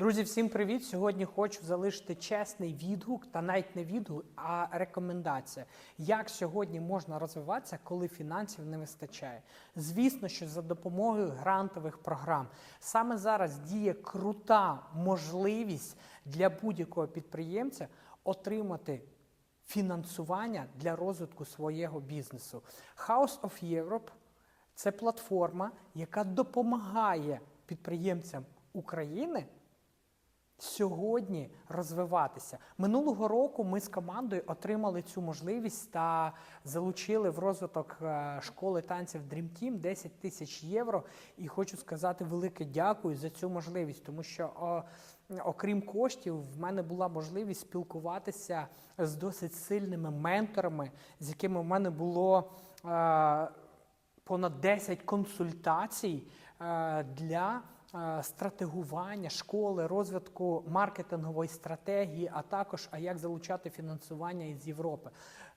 Друзі, всім привіт! Сьогодні хочу залишити чесний відгук, та навіть не відгук, а рекомендація. Як сьогодні можна розвиватися, коли фінансів не вистачає? Звісно, що за допомогою грантових програм саме зараз діє крута можливість для будь-якого підприємця отримати фінансування для розвитку свого бізнесу. House of Europe це платформа, яка допомагає підприємцям України сьогодні розвиватися. Минулого року ми з командою отримали цю можливість та залучили в розвиток е, школи танців Dream Team 10 тисяч євро. І хочу сказати велике дякую за цю можливість, тому що. Окрім коштів, в мене була можливість спілкуватися з досить сильними менторами, з якими в мене було е, понад 10 консультацій е, для стратегування школи, розвитку маркетингової стратегії, а також а як залучати фінансування із Європи.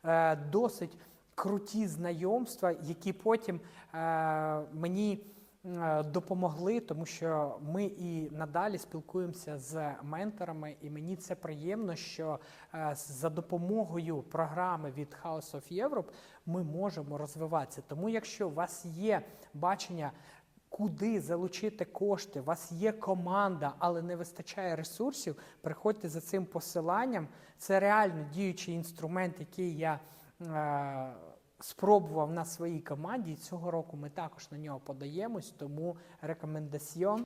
Е, Досить круті знайомства, які потім е, мені е, допомогли, тому що ми і надалі спілкуємося з менторами, і мені це приємно, що е, за допомогою програми від House of Europe ми можемо розвиватися. Тому, якщо у вас є бачення. Куди залучити кошти? У вас є команда, але не вистачає ресурсів. Приходьте за цим посиланням. Це реально діючий інструмент, який я е, спробував на своїй команді. І цього року ми також на нього подаємось. Тому рекомендаціон.